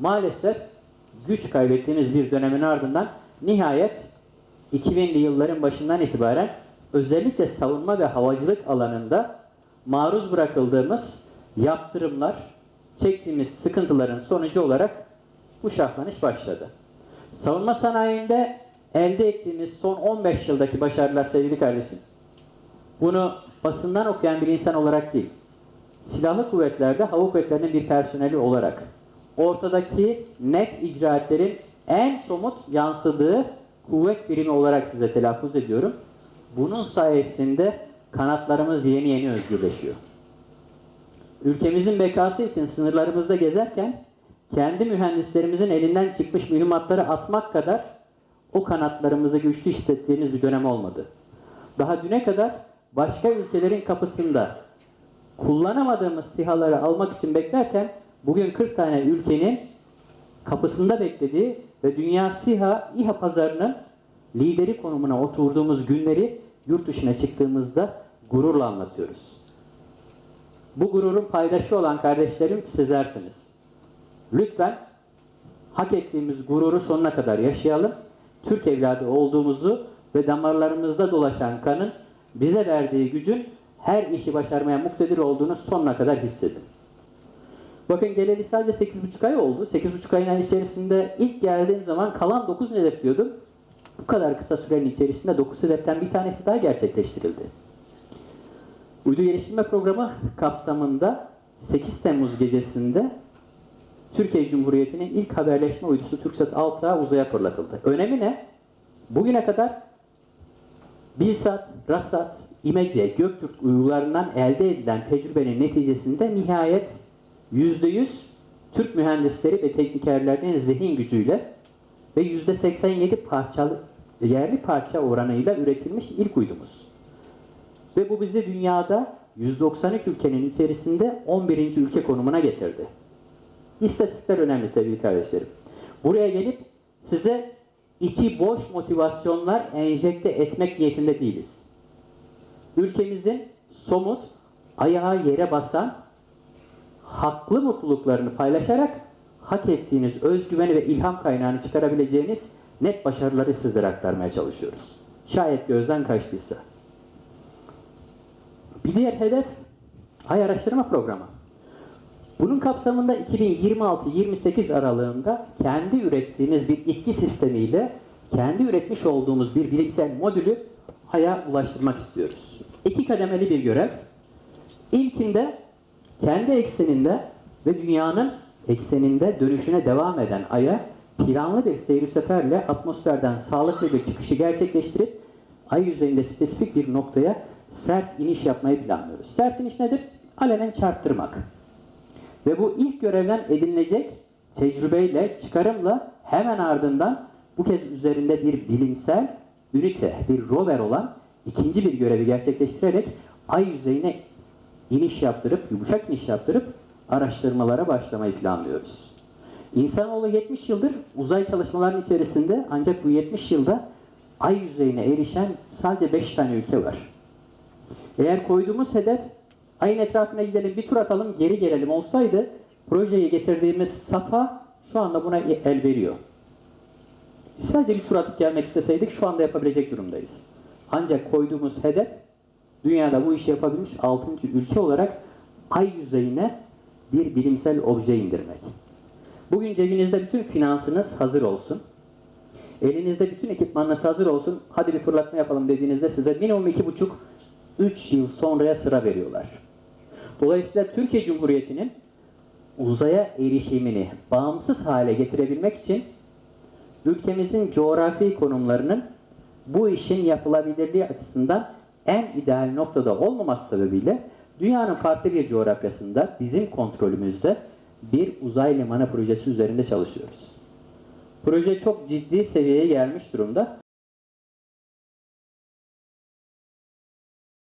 maalesef güç kaybettiğimiz bir dönemin ardından nihayet 2000'li yılların başından itibaren özellikle savunma ve havacılık alanında maruz bırakıldığımız yaptırımlar, çektiğimiz sıkıntıların sonucu olarak bu şahlanış başladı. Savunma sanayinde elde ettiğimiz son 15 yıldaki başarılar sevgili kardeşim, bunu basından okuyan bir insan olarak değil, silahlı kuvvetlerde hava kuvvetlerinin bir personeli olarak ortadaki net icraatlerin en somut yansıdığı kuvvet birimi olarak size telaffuz ediyorum. Bunun sayesinde kanatlarımız yeni yeni özgürleşiyor. Ülkemizin bekası için sınırlarımızda gezerken kendi mühendislerimizin elinden çıkmış mühimmatları atmak kadar o kanatlarımızı güçlü hissettiğimiz bir dönem olmadı. Daha düne kadar başka ülkelerin kapısında kullanamadığımız sihaları almak için beklerken bugün 40 tane ülkenin kapısında beklediği ve dünya SİHA, İHA pazarının lideri konumuna oturduğumuz günleri yurt dışına çıktığımızda gururla anlatıyoruz. Bu gururun paydaşı olan kardeşlerim sizlersiniz. Lütfen hak ettiğimiz gururu sonuna kadar yaşayalım. Türk evladı olduğumuzu ve damarlarımızda dolaşan kanın bize verdiği gücün her işi başarmaya muktedir olduğunu sonuna kadar hissedin. Bakın geleli sadece 8,5 ay oldu. 8,5 ayın içerisinde ilk geldiğim zaman kalan 9 hedef diyordum. Bu kadar kısa sürenin içerisinde 9 hedeften bir tanesi daha gerçekleştirildi. Uydu geliştirme programı kapsamında 8 Temmuz gecesinde Türkiye Cumhuriyeti'nin ilk haberleşme uydusu TürkSat 6'a uzaya fırlatıldı. Önemi ne? Bugüne kadar Bilsat, Rasat, İmece, Göktürk uydularından elde edilen tecrübenin neticesinde nihayet %100 Türk mühendisleri ve teknikerlerinin zihin gücüyle ve %87 parçalı, yerli parça oranıyla üretilmiş ilk uydumuz. Ve bu bizi dünyada 193 ülkenin içerisinde 11. ülke konumuna getirdi. İstatistikler önemli sevgili kardeşlerim. Buraya gelip size içi boş motivasyonlar enjekte etmek niyetinde değiliz. Ülkemizin somut, ayağı yere basan, haklı mutluluklarını paylaşarak hak ettiğiniz özgüveni ve ilham kaynağını çıkarabileceğiniz net başarıları sizlere aktarmaya çalışıyoruz. Şayet gözden kaçtıysa. Bir diğer hedef Ay Araştırma Programı. Bunun kapsamında 2026-28 aralığında kendi ürettiğimiz bir itki sistemiyle kendi üretmiş olduğumuz bir bilimsel modülü Ay'a ulaştırmak istiyoruz. İki kademeli bir görev. İlkinde kendi ekseninde ve dünyanın ekseninde dönüşüne devam eden Ay'a planlı bir seyir seferle atmosferden sağlıklı bir çıkışı gerçekleştirip Ay yüzeyinde spesifik bir noktaya sert iniş yapmayı planlıyoruz. Sert iniş nedir? Alenen çarptırmak. Ve bu ilk görevden edinilecek tecrübeyle, çıkarımla hemen ardından bu kez üzerinde bir bilimsel ünite, bir rover olan ikinci bir görevi gerçekleştirerek ay yüzeyine iniş yaptırıp, yumuşak iniş yaptırıp araştırmalara başlamayı planlıyoruz. İnsanoğlu 70 yıldır uzay çalışmalarının içerisinde ancak bu 70 yılda ay yüzeyine erişen sadece 5 tane ülke var. Eğer koyduğumuz hedef ayın etrafına gidelim bir tur atalım geri gelelim olsaydı projeyi getirdiğimiz safa şu anda buna el veriyor. Sadece bir tur atıp gelmek isteseydik şu anda yapabilecek durumdayız. Ancak koyduğumuz hedef dünyada bu işi yapabilmiş 6. ülke olarak ay yüzeyine bir bilimsel obje indirmek. Bugün cebinizde bütün finansınız hazır olsun. Elinizde bütün ekipmanınız hazır olsun. Hadi bir fırlatma yapalım dediğinizde size minimum iki buçuk 3 yıl sonraya sıra veriyorlar. Dolayısıyla Türkiye Cumhuriyeti'nin uzaya erişimini bağımsız hale getirebilmek için ülkemizin coğrafi konumlarının bu işin yapılabilirliği açısından en ideal noktada olmaması sebebiyle dünyanın farklı bir coğrafyasında bizim kontrolümüzde bir uzay limanı projesi üzerinde çalışıyoruz. Proje çok ciddi seviyeye gelmiş durumda